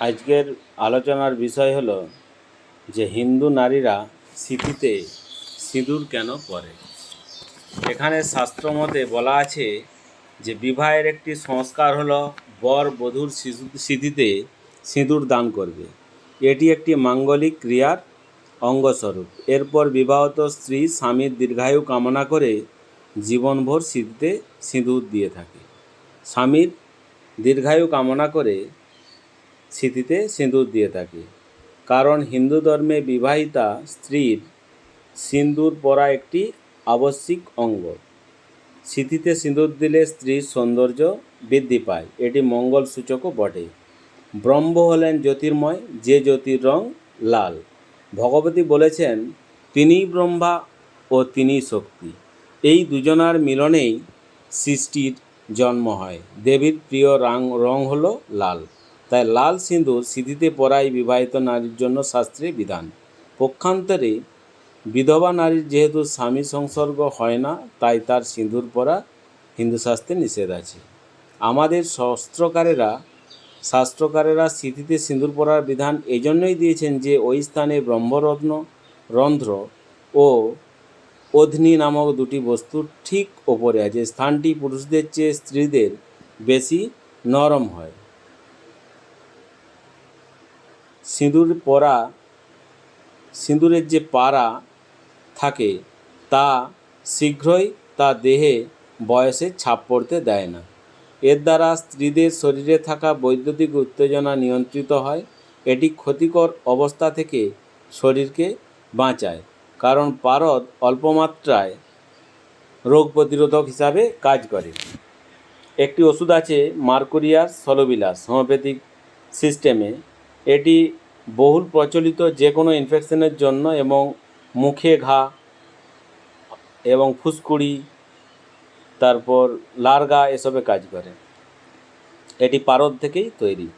আজকের আলোচনার বিষয় হল যে হিন্দু নারীরা স্মৃতিতে সিঁদুর কেন পরে? এখানে শাস্ত্র মতে বলা আছে যে বিবাহের একটি সংস্কার হলো বর বধূর স্মৃতিতে সিঁদুর দান করবে। এটি একটি মাঙ্গলিক ক্রিয়ার অঙ্গস্বরূপ। এরপর বিবাহত স্ত্রী স্বামীর দীর্ঘায়ু কামনা করে জীবনভর স্মৃতিতে সিঁদুর দিয়ে থাকে। স্বামীর দীর্ঘায়ু কামনা করে স্মৃতিতে সিঁদুর দিয়ে থাকে। কারণ হিন্দু ধর্মে বিবাহিতা স্ত্রীর সিঁদুর পরা একটি আবশ্যিক অঙ্গ। স্মৃতিতে সিঁদুর দিলে স্ত্রীর সৌন্দর্য বৃদ্ধি পায়। এটি মঙ্গল সূচকও বটে। ব্রহ্ম হলেন জ্যোতির্ময়, যে জ্যোতির রং লাল। ভগবতী বলেছেন, তিনিই ব্রহ্মা ও তিনিই শক্তি। এই দুজনার মিলনেই সৃষ্টির জন্ম হয়। দেবীর প্রিয় রং রং হলো লাল। তাই লাল সিঁদুর স্মৃতিতে পরাই বিবাহিত নারীর জন্য শাস্ত্রে বিধান। পক্ষান্তরে বিধবা নারীর যেহেতু স্বামী সংসর্গ হয় না, তাই তার সিঁদুর পরা হিন্দু শাস্ত্রে নিষেধ আছে। আমাদের শস্ত্রকারেরা, শাস্ত্রকারেরা স্মৃতিতে সিঁদুর পরার বিধান এই জন্যই দিয়েছেন যে ওই স্থানে ব্রহ্মরত্ন, রন্ধ্র ও অধ্নি নামক দুটি বস্তুর ঠিক ওপরে আছে। স্থানটি পুরুষদের চেয়ে স্ত্রীদের বেশি নরম হয়। সিঁদুর পরা, সিঁদুরের যে পাড়া থাকে, তা শীঘ্রই তা দেহে বয়সে ছাপ পড়তে দেয় না। এর দ্বারা স্ত্রীদের শরীরে থাকা বৈদ্যুতিক উত্তেজনা নিয়ন্ত্রিত হয়। এটি ক্ষতিকর অবস্থা থেকে শরীরকে বাঁচায়, কারণ পারদ অল্পমাত্রায় রোগ প্রতিরোধক হিসাবে কাজ করে। একটি ওষুধ আছে মার্কুরিয়াস সলোবিলাস হোমিওপ্যাথিক সিস্টেমে। এটি বহুল প্রচলিত যে কোনো ইনফেকশনের জন্য এবং মুখে ঘা এবং ফুসকুড়ি, তারপর লার্গা এসবে কাজ করে। এটি পারদ থেকেই তৈরি।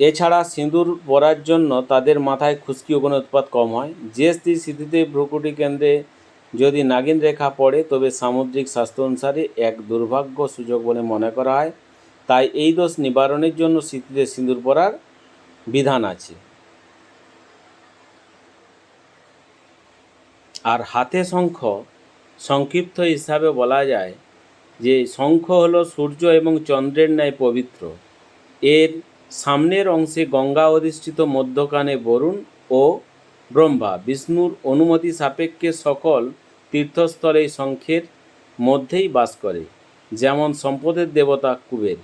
এছাড়া সিঁদুর পরার জন্য তাদের মাথায় খুশকি ও কোনো উৎপাত কম হয়। যে স্ত্রী স্মৃতিতে ভ্রুকুটি কেন্দ্রে যদি নাগিন রেখা পড়ে, তবে সামুদ্রিক স্বাস্থ্য অনুসারে এক দুর্ভাগ্য সুযোগ বলে মনে করা হয়। তাই এই দোষ নিবারণের জন্য স্মৃতিতে সিঁদুর পরার বিধান আছে। আর হাতে শঙ্খ, সংক্ষিপ্ত হিসাবে বলা যায় যে শঙ্খ হল সূর্য এবং চন্দ্রের ন্যায় পবিত্র। এর সামনের অংশে গঙ্গা অধিষ্ঠিত মধ্যকানে বরুণ ও ব্রহ্মা বিষ্ণুর অনুমতি সাপেক্ষে সকল তীর্থস্থলে শঙ্খের মধ্যেই বাস করে, যেমন সম্পদের দেবতা কুবের।